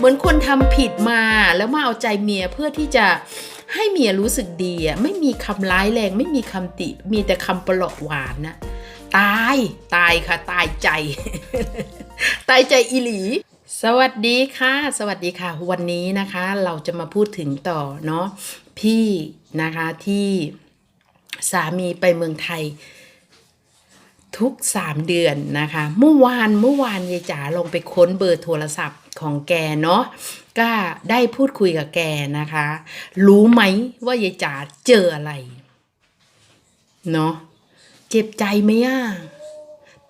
เหมือนคนทำผิดมาแล้วมาเอาใจเมียเพื่อที่จะให้เมียรู้สึกดีอะไม่มีคำร้ายแรง ไม่มีคำติ มีแต่คำปลอบหวานนะตายตายค่ะ ตายใจ ตายใจอีหลี สวัสดีค่ะ สวัสดีค่ะ วันนี้นะคะ เราจะมาพูดถึงต่อเนาะพี่นะคะที่สามีไปเมืองไทย ทุก 3 เดือนนะคะ เมื่อวานเมื่อวานยายจ๋าลงไปค้นเบอร์โทรศัพท์ของแกเนาะก็ได้พูดคุยกับแกนะคะ รู้ไหมว่ายายจ๋าเจออะไรเนาะเจ็บใจไหมอะ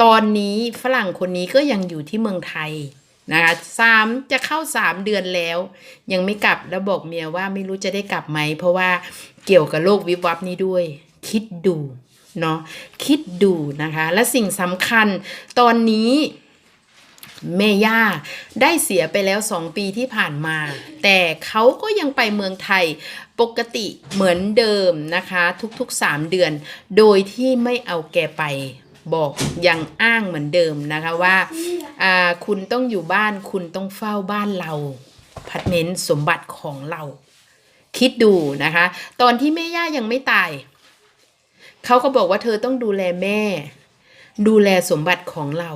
ตอนนี้ฝรั่งคนนี้ก็ยังอยู่ที่เมืองไทยนะคะสามจะเข้าสามเดือนแล้ว ยังไม่กลับแล้วบอกเมียว่าไม่รู้จะได้กลับไหม เพราะว่าเกี่ยวกับโรควิบวับนี้ด้วย คิดดู เนาะคิดดูนะคะ และสิ่งสำคัญตอนนี้แม่ย่าได้เสียไปแล้วสองปีที่ผ่านมา แต่เขาก็ยังไปเมืองไทยปกติเหมือนเดิมนะคะ ทุกๆ 3 เดือน โดยที่ไม่เอาแกไปบอกยังอ้างเหมือนเดิมนะคะว่าอ่าคุณต้องอยู่บ้านคุณต้องเฝ้าบ้านเราพัดเน้นสมบัติของเรา คิดดูนะคะ ตอนที่แม่ย่ายังไม่ตาย เขาก็บอกว่าเธอต้องดูแลแม่ ดูแลสมบัติของเรา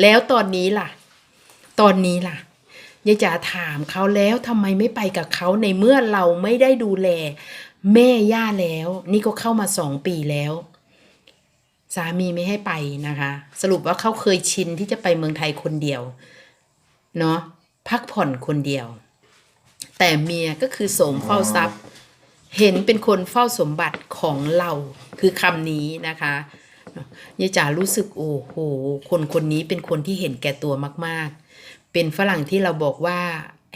แล้วตอนนี้ล่ะ ตอนนี้ล่ะยายจ๋าถามเขาแล้วทำไมไม่ไปกับเขาในเมื่อเราไม่ได้ดูแล แม่ย่าแล้ว นี่ก็เข้ามาสองปีแล้ว สามีไม่ให้ไปนะคะ สรุปว่าเขาเคยชินที่จะไปเมืองไทยคนเดียว เนาะพักผ่อนคนเดียว แต่เมียก็คือโสมเฝ้าทรัพย์ เห็นเป็นคนเฝ้าสมบัติของเราคือคำนี้นะคะยายจ๋ารู้สึกโอ้โห คนคนนี้เป็นคนที่เห็นแก่ตัวมากๆ เป็นฝรั่งที่เราบอกว่า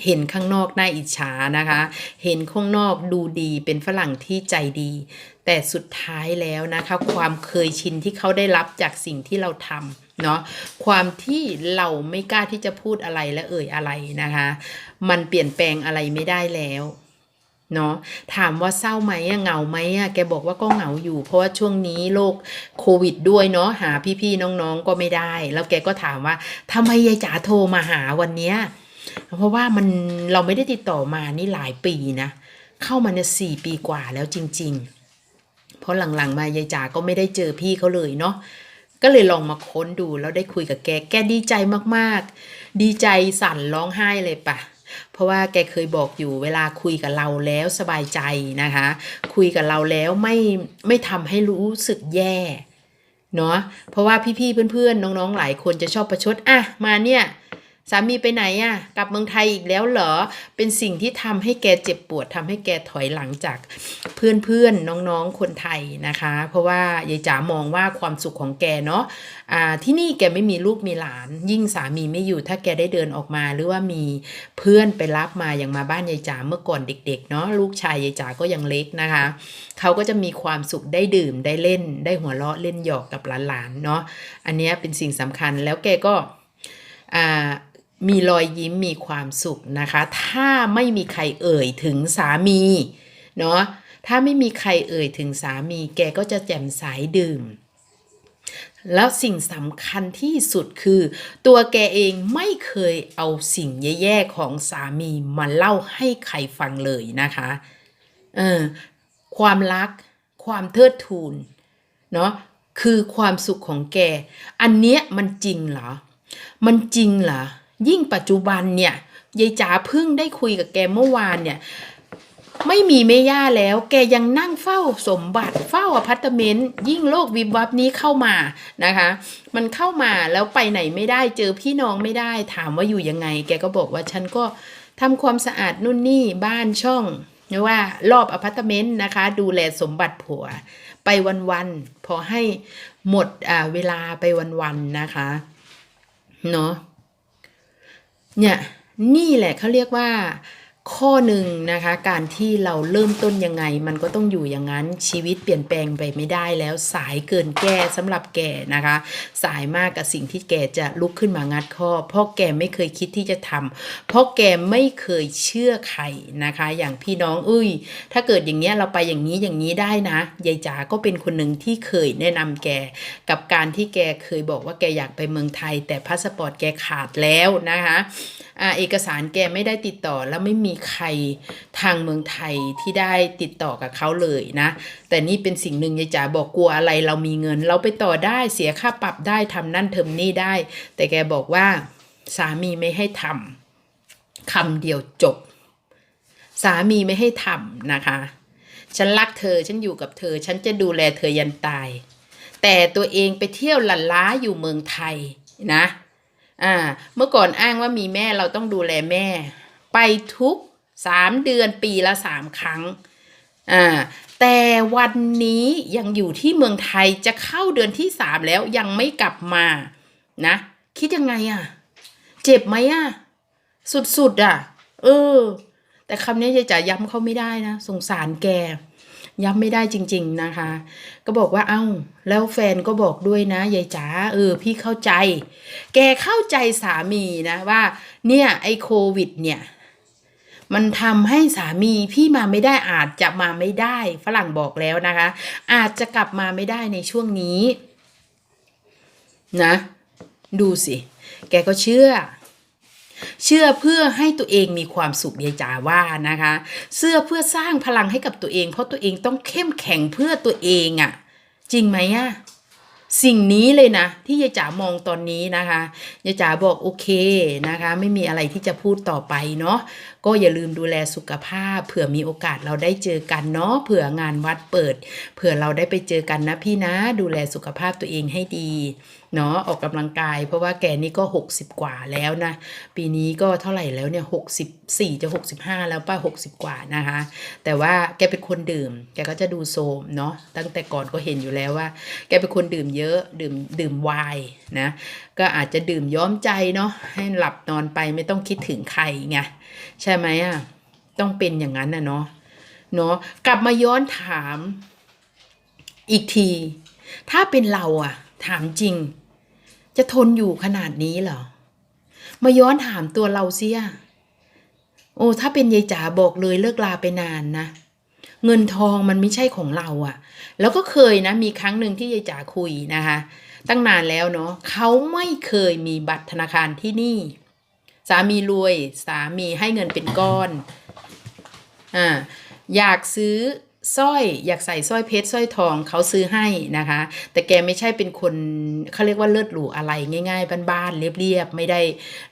เห็นข้างนอกน่าอิจฉานะคะ เห็นข้างนอกดูดี เป็นฝรั่งที่ใจดี แต่สุดท้ายแล้วนะคะ ความเคยชินที่เขาได้รับจากสิ่งที่เราทำเนาะ ความที่เราไม่กล้าที่จะพูดอะไรและเอ่ยอะไรนะคะ มันเปลี่ยนแปลงอะไรไม่ได้แล้ว เนาะถามว่าเศร้าไหมอะเหงาไหมอะแกบอกว่าก็เหงาอยู่ เพราะว่าช่วงนี้โรคโควิดด้วยเนาะหาพี่ๆน้องๆก็ไม่ได้ แล้วแกก็ถามว่าทำไมยายจ๋าโทรมาหาวันเนี้ยเพราะว่ามันเราไม่ได้ติดต่อมานี่หลายปีนะ เข้ามาเนี่ยสี่ปีกว่าแล้วจริง ๆ เพราะหลังๆมายายจ๋าก็ไม่ได้เจอพี่เขาเลยเนาะก็เลยลองมาค้นดูแล้วได้คุยกับแก แกดีใจมากๆ ดีใจสั่นร้องไห้เลยปะ เพราะว่าแกเคยบอกอยู่เวลาคุยกับเราแล้วสบายใจนะคะ คุยกับเราแล้วไม่ไม่ทำให้รู้สึกแย่เนาะเพราะว่าพี่ๆเพื่อนๆน้องๆหลายคนจะชอบประชดอะมาเนี่ย สามีไปไหนอะ่ะ กลับเมืองไทยอีกแล้วเหรอ เป็นสิ่งที่ทำให้แกเจ็บปวดทำให้แกถอยหลังจากเพื่อนๆนน้องๆคนไทยนะคะ เพราะว่ายายจ๋ามองว่าความสุขของแกเนาะอ่าที่นี่แกไม่มีลูกมีหลาน ยิ่งสามีไม่อยู่ถ้าแกได้เดินออกมาหรือว่ามีเพื่อนไปรับมาอย่างมาบ้านยายจ๋าเมื่อก่อนเด็ก ๆ เนาะลูกชายยายจ๋าก็ยังเล็กนะคะ เขาก็จะมีความสุขได้ดื่มได้เล่น ได้หัวเราะเล่นหยอกกับหลานๆเนาะอันนี้เป็นสิ่งสำคัญแล้วแกก็อ่า มีรอยยิ้มมีความสุขนะคะ ถ้าไม่มีใครเอ่ยถึงสามีเนาะถ้าไม่มีใครเอ่ยถึงสามี แกก็จะแจ่มใสดื่ม แล้วสิ่งสำคัญที่สุดคือ ตัวแกเองไม่เคยเอาสิ่งแย่ๆของสามีมาเล่าให้ใครฟังเลยนะคะเออความรัก ความเทิดทูนเนาะคือความสุขของแก อันเนี้ยมันจริงเหรอ มันจริงเหรอ ยิ่งปัจจุบันเนี่ยยายจ๋าเพิ่งได้คุยกับแกเมื่อวานเนี่ยไม่มีแม่ย่าแล้ว แกยังนั่งเฝ้าสมบัติเฝ้าอพาร์ตเมนต์ ยิ่งโลกวิบวับนี้เข้ามานะคะ มันเข้ามาแล้วไปไหนไม่ได้เจอพี่น้องไม่ได้ ถามว่าอยู่ยังไง แกก็บอกว่าฉันก็ทำความสะอาดนู่นนี่บ้านช่องหรือว่ารอบอพาร์ตเมนต์นะคะ ดูแลสมบัติผัว ไปวันๆพอให้หมดเวลาไปวันๆนะคะ เนาะ เนี่ยนี่แหละเขาเรียกว่า ข้อหนึ่งนะคะ การที่เราเริ่มต้นยังไง มันก็ต้องอยู่อย่างนั้นชีวิตเปลี่ยนแปลงไปไม่ได้แล้วสายเกินแก้สำหรับแกนะคะ สายมากกับสิ่งที่แกจะลุกขึ้นมางัดข้อ เพราะแกไม่เคยคิดที่จะทำเพราะแกไม่เคยเชื่อใครนะคะ อย่างพี่น้องเอ้ย ถ้าเกิดอย่างเงี้ยเราไปอย่างนี้อย่างนี้ได้นะยายจ๋าก็เป็นคนหนึ่งที่เคยแนะนำแกกับการที่แกเคยบอกว่าแกอยากไปเมืองไทย แต่พาสปอร์ตแกขาดแล้วนะคะเอกสารแกไม่ได้ติดต่อแล้วไม่มีใครทางเมืองไทยที่ได้ติดต่อกับเขาเลยนะ แต่นี่เป็นสิ่งหนึ่งยายจ๋าบอกกลัวอะไรเรามีเงิน เราไปต่อได้เสียค่าปรับได้ทำนั่นทอมนี่ได้ แต่แกบอกว่าสามีไม่ให้ทำคำเดียวจบ สามีไม่ให้ทำนะคะ ฉันรักเธอฉันอยู่กับเธอ ฉันจะดูแลเธอยันตาย แต่ตัวเองไปเที่ยวหลันล้าอยู่เมืองไทยนะ อ่าเมื่อก่อนอ้างว่ามีแม่เราต้องดูแลแม่ ไปทุกสามเดือนปีละสามครั้งอ่าแต่วันนี้ยังอยู่ที่เมืองไทยจะเข้าเดือนที่สามแล้วยังไม่กลับมานะคิดยังไงอะเจ็บไหมอะสุดๆอะเออ แต่คำนี้ยายจ๋าย้ำเขาไม่ได้นะ สงสารแก ย้ำไม่ได้จริง ๆนะคะ ก็บอกว่าเอ้า แล้วแฟนก็บอกด้วยนะยายจ๋าเออ พี่เข้าใจ แกเข้าใจสามีนะว่า เนี่ยไอโควิด เนี่ย มันทำให้สามีพี่มาไม่ได้อาจจะมาไม่ได้ ฝรั่งบอกแล้วนะคะ อาจจะกลับมาไม่ได้ในช่วงนี้ นะ ดูสิ แกก็เชื่อ เชื่อเพื่อให้ตัวเองมีความสุขยายจ๋าว่านะคะเชื่อเพื่อสร้างพลังให้กับตัวเอง เพราะตัวเองต้องเข้มแข็งเพื่อตัวเองอะ่ะ จริงไหมอะ่ะสิ่งนี้เลยนะ ที่ยายจ๋ามองตอนนี้นะคะยายจ๋าบอกโอเคนะคะ ไม่มีอะไรที่จะพูดต่อไปเนาะก็อย่าลืมดูแลสุขภาพ เผื่อมีโอกาสเราได้เจอกันเนาะเผื่องานวัดเปิด เผื่อเราได้ไปเจอกันนะพี่นะ ดูแลสุขภาพตัวเองให้ดี เนาะออกกำลังกาย เพราะว่าแกนี่ก็ 60 กว่าแล้วนะ ปีนี้ก็เท่าไหร่แล้วเนี่ย64จะ65แล้วป้า60กว่านะคะ แต่ว่าแกเป็นคนดื่ม แกก็จะดูโซมเนาะตั้งแต่ก่อนก็เห็นอยู่แล้วว่า แกเป็นคนดื่มเยอะดื่มดื่มไวน์นะก็อาจจะดื่มย้อมใจเนาะให้หลับนอนไปไม่ต้องคิดถึงใครไงใช่ไหมอะต้องเป็นอย่างนั้นนะเนาะเนาะกลับมาย้อนถามอีกที ถ้าเป็นเราอะถามจริง จะทนอยู่ขนาดนี้เหรอ มาย้อนถามตัวเราเสีย โอ้ถ้าเป็นยายจ๋าบอกเลยเลิกลาไปนานนะ เงินทองมันไม่ใช่ของเราอะ่ะแล้วก็เคยนะ มีครั้งหนึ่งที่ยายจ๋าคุยนะคะ ตั้งนานแล้วเนาะเขาไม่เคยมีบัตรธนาคารที่นี่ สามีรวย สามีให้เงินเป็นก้อน อ่า อยากซื้อ สร้อยอยากใส่สร้อยเพชรสร้อยทองเขาซื้อให้นะคะ แต่แกไม่ใช่เป็นคนเขาเรียกว่าเลิศหรูอะไรง่าย ๆ บ้านๆเรียบๆไม่ได้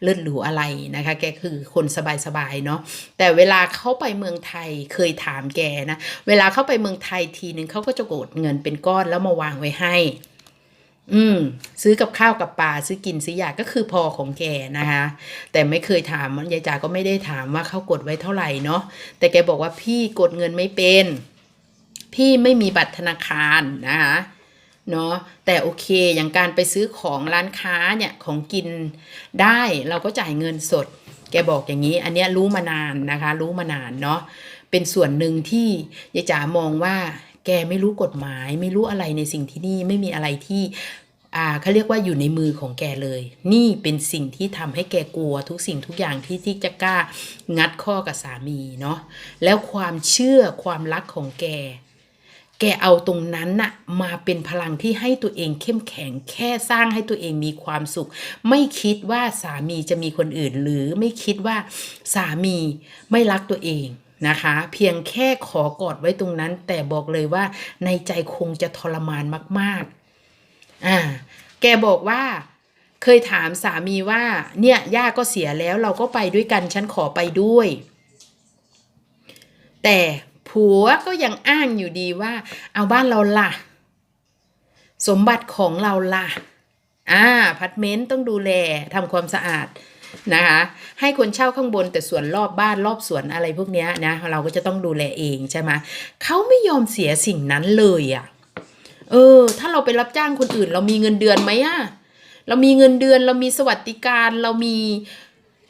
เลิศหรูอะไรนะคะ แกคือคนสบายๆเนาะแต่เวลาเข้าไปเมืองไทยเคยถามแกนะ เวลาเข้าไปเมืองไทยทีนึงเขาก็จะโกดเงินเป็นก้อนแล้วมาวางไว้ให้ อืม ซื้อกับข้าวกับปลาซื้อกินซื้อยาก็คือพอของแกนะคะ แต่ไม่เคยถามยายจ๋าก็ไม่ได้ถามว่าเขากดไว้เท่าไหร่เนาะแต่แกบอกว่าพี่กดเงินไม่เป็น พี่ไม่มีบัตรธนาคารนะคะเนาะแต่โอเคอย่างการไปซื้อของร้านค้าเนี่ยของกินได้เราก็จ่ายเงินสด แกบอกอย่างนี้ อันเนี้ยรู้มานานนะคะ รู้มานานเนาะเป็นส่วนหนึ่งที่ยายจ๋ามองว่า แกไม่รู้กฎหมาย ไม่รู้อะไรในสิ่งที่นี่ไม่มีอะไรที่อ่าเขาเรียกว่าอยู่ในมือของแกเลย นี่เป็นสิ่งที่ทำให้แกกลัวทุกสิ่งทุกอย่างที่ที่จะกล้างัดข้อกับสามีเนาะแล้วความเชื่อความรักของแก แกเอาตรงนั้นน่ะมาเป็นพลังที่ให้ตัวเองเข้มแข็งแค่สร้างให้ตัวเองมีความสุข ไม่คิดว่าสามีจะมีคนอื่น หรือไม่คิดว่าสามีไม่รักตัวเองนะคะ เพียงแค่ขอกอดไว้ตรงนั้น แต่บอกเลยว่าในใจคงจะทรมานมากๆอ่าแกบอกว่าเคยถามสามีว่า เนี่ยย่าก็เสียแล้วเราก็ไปด้วยกัน ฉันขอไปด้วย แต่ ผัวก็ยังอ้างอยู่ดีว่า เอาบ้านเราล่ะ สมบัติของเราล่ะอ่าพัดเมนต์ต้องดูแลทำความสะอาดนะคะให้คนเช่าข้างบนแต่ส่วนรอบบ้านรอบสวนอะไรพวกนี้นะเราก็จะต้องดูแลเองใช่ไหมเขาไม่ยอมเสียสิ่งนั้นเลยอะ่ะเออ ถ้าเราไปรับจ้างคนอื่น เรามีเงินเดือนไหมอะเรามีเงินเดือนเรามีสวัสดิการเรามี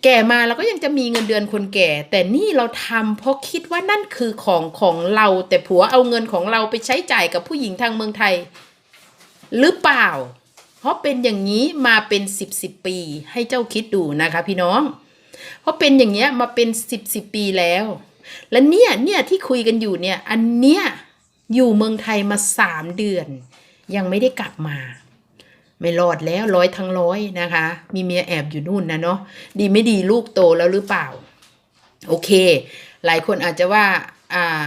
แก่มาเราก็ยังจะมีเงินเดือนคนแก่ แต่นี่เราทำเพราะคิดว่านั่นคือของของเรา แต่ผัวเอาเงินของเราไปใช้จ่ายกับผู้หญิงทางเมืองไทย หรือเปล่า เพราะเป็นอย่างนี้มาเป็นสิบสิบปี ให้เจ้าคิดดูนะคะ พี่น้อง เพราะเป็นอย่างเงี้ยมาเป็นสิบสิบปีแล้ว และเนี่ยเนี่ยที่คุยกันอยู่เนี่ย อันเนี้ยอยู่เมืองไทยมาสามเดือน ยังไม่ได้กลับมา ไม่รอดแล้วร้อยทั้งร้อยนะคะ มีเมียแอบอยู่นู่นนะเนาะดีไม่ดีลูกโตแล้วหรือเปล่า โอเค หลายคนอาจจะว่า อ่า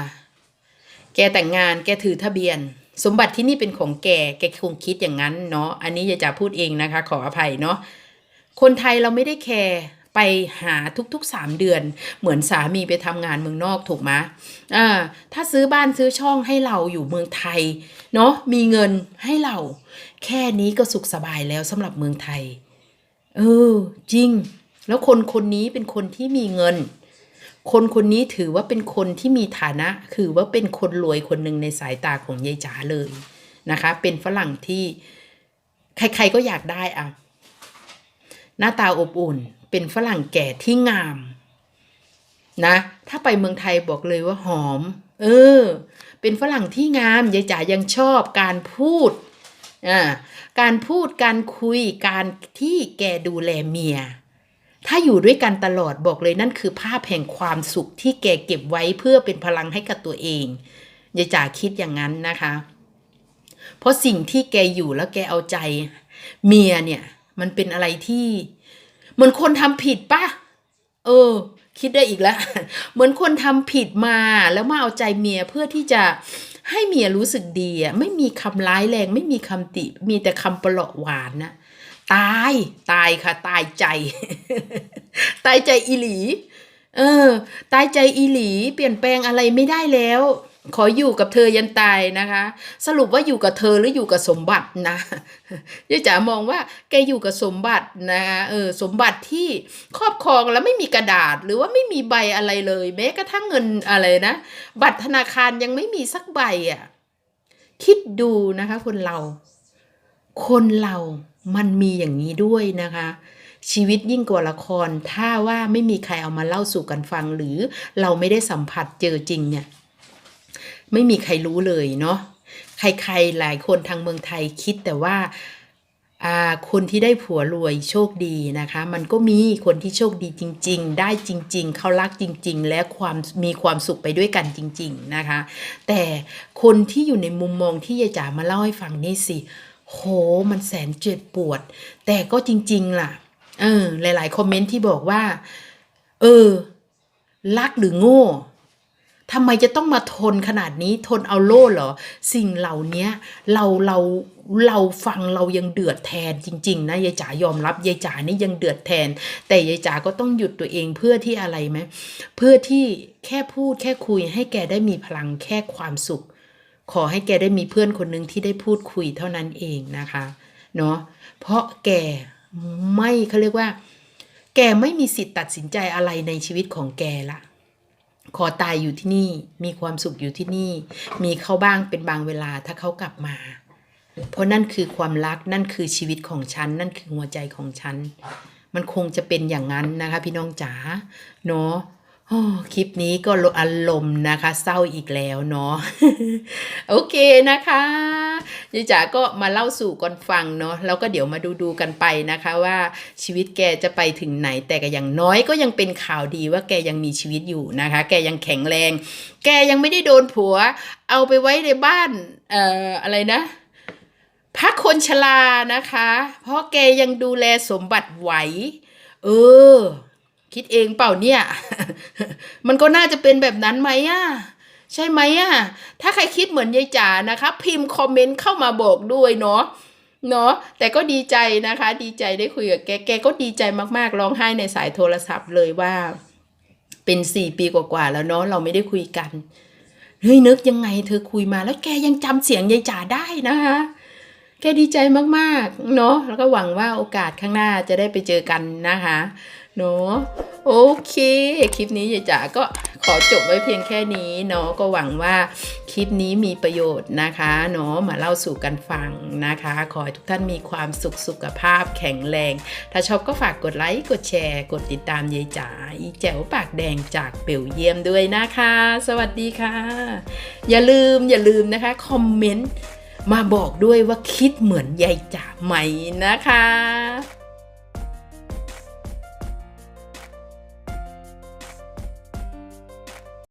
แกแต่งงานแกถือทะเบียน สมบัติที่นี่เป็นของแกแกคงคิดอย่างนั้นเนาะอันนี้ยายจ๋าพูดเองนะคะ ขออภัยเนาะคนไทยเราไม่ได้แคร์ ไปหาทุกๆสามเดือน เหมือนสามีไปทำงานเมืองนอกถูกไหมอ่าถ้าซื้อบ้านซื้อช่องให้เราอยู่เมืองไทยเนาะมีเงินให้เรา แค่นี้ก็สุขสบายแล้วสำหรับเมืองไทย เออ จริง แล้วคนคนนี้เป็นคนที่มีเงิน คนคนนี้ถือว่าเป็นคนที่มีฐานะ คือว่าเป็นคนรวยคนหนึ่งในสายตาของยายจ๋าเลยนะคะ เป็นฝรั่งที่ใครๆก็อยากได้อะหน้าตาอบอุ่น เป็นฝรั่งแก่ที่งาม นะ ถ้าไปเมืองไทยบอกเลยว่าหอม เออ เป็นฝรั่งที่งามยายจ๋ายังชอบการพูดอ่าการพูดการคุยการที่แกดูแลเมีย ถ้าอยู่ด้วยกันตลอดบอกเลยนั่นคือภาพแห่งความสุขที่แกเก็บไว้เพื่อเป็นพลังให้กับตัวเองยายจ๋าคิดอย่างนั้นนะคะ เพราะสิ่งที่แกอยู่แล้วแกเอาใจ เมียเนี่ย มันเป็นอะไรที่ เหมือนคนทำผิดปะเออ คิดได้อีกแล้ว เหมือนคนทำผิดมาแล้วมาเอาใจเมียเพื่อที่จะให้เมียรู้สึกดีอะไม่มีคำร้ายแรง ไม่มีคำติ มีแต่คำปลอบหวานนะตายตายค่ะ ตายใจ ตายใจอีหลี เออ ตายใจอีหลี เปลี่ยนแปลงอะไรไม่ได้แล้ว ขออยู่กับเธอยันตายนะคะ สรุปว่าอยู่กับเธอหรืออยู่กับสมบัตินะยายจ๋ามองว่าแกอยู่กับสมบัตินะคะเออสมบัติที่ครอบครองแล้วไม่มีกระดาษหรือว่าไม่มีใบอะไรเลยแม้กระทั่งเงินอะไรนะ บัตรธนาคารยังไม่มีสักใบอะคิดดูนะคะ คนเรา คนเรามันมีอย่างนี้ด้วยนะคะ ชีวิตยิ่งกว่าละคร ถ้าว่าไม่มีใครเอามาเล่าสู่กันฟัง หรือเราไม่ได้สัมผัสเจอจริงเนี่ย ไม่มีใครรู้เลยเนาะใครๆหลายคนทางเมืองไทยคิดแต่ว่าคนที่ได้ผัวรวยโชคดีนะคะ มันก็มีคนที่โชคดีจริง ๆ ได้จริง ๆ เขารักจริง ๆ และความมีความสุขไปด้วยกันจริง ๆนะคะ แต่คนที่อยู่ในมุมมองที่ยายจ๋ามาเล่าให้ฟังนี่สิ โหมันแสนเจ็บปวด แต่ก็จริง ๆ ล่ะ เออ หลาย ๆ คอมเมนต์ที่บอกว่า เออ รักหรือโง่ ทำไมจะต้องมาทนขนาดนี้ทนเอาโล่เหรอ สิ่งเหล่านี้เราเราเราฟังเรายังเดือดแทนจริง ๆ นะยายจ๋ายอมรับยายจ๋านี่ยังเดือดแทน แต่ยายจ๋าก็ต้องหยุดตัวเองเพื่อที่อะไรไหมเพื่อที่แค่พูดแค่คุยให้แกได้มีพลังแค่ความสุข ขอให้แกได้มีเพื่อนคนหนึ่งที่ได้พูดคุยเท่านั้นเองนะคะเนาะเพราะแกไม่เขาเรียกว่า แกไม่มีสิทธิ์ตัดสินใจอะไรในชีวิตของแกละ ขอตายอยู่ที่นี่ มีความสุขอยู่ที่นี่ มีเขาบ้างเป็นบางเวลาถ้าเขากลับมา เพราะนั่นคือความรักนั่นคือชีวิตของฉัน นั่นคือหัวใจของฉัน มันคงจะเป็นอย่างนั้นนะคะ พี่น้องจ๋าเนาะ คลิปนี้ก็อารมณ์นะคะ เศร้าอีกแล้วเนาะโอเคนะคะยายจ๋าก็มาเล่าสู่กันฟังเนาะแล้วก็เดี๋ยวมาดูดูกันไปนะคะว่าชีวิตแกจะไปถึงไหนแต่ก็อย่างน้อยก็ยังเป็นข่าวดีว่าแกยังมีชีวิตอยู่นะคะ แกยังแข็งแรง แกยังไม่ได้โดนผัว เอาไปไว้ในบ้านเอ่ออะไรนะพักคนชรานะคะ เพราะแกยังดูแลสมบัติไหว เออ คิดเองเปล่าเนี่ย มันก็น่าจะเป็นแบบนั้นไหมอะใช่ไหมอะถ้าใครคิดเหมือนยายจ๋านะคะ พิมพ์คอมเมนต์เข้ามาบอกด้วยเนาะเนาะแต่ก็ดีใจนะคะ ดีใจได้คุยกับแกแกก็ดีใจมากๆร้องไห้ในสายโทรศัพท์เลยว่า เป็นสี่ปีกว่าๆแล้วเนาะเราไม่ได้คุยกันเฮ้ยนึกยังไงเธอคุยมาแล้วแกยังจำเสียงยายจ๋าได้นะคะแกดีใจมากๆ เนาะแล้วก็หวังว่าโอกาสข้างหน้าจะได้ไปเจอกันนะคะ เนาะโอเค คลิปนี้ยายจ๋าก็ขอจบไว้เพียงแค่นี้เนาะก็หวังว่าคลิปนี้มีประโยชน์นะคะเนาะมาเล่าสู่กันฟังนะคะ ขอให้ทุกท่านมีความสุขสุขภาพแข็งแรง ถ้าชอบก็ฝากกดไลค์กดแชร์ กดติดตามยายจ๋าอีแจ๋วปากแดงจากเบลเยียมด้วยนะคะ สวัสดีค่ะ อย่าลืมอย่าลืมนะคะคอมเมนต์มาบอกด้วยว่าคิดเหมือนยายจ๋าไหมนะคะ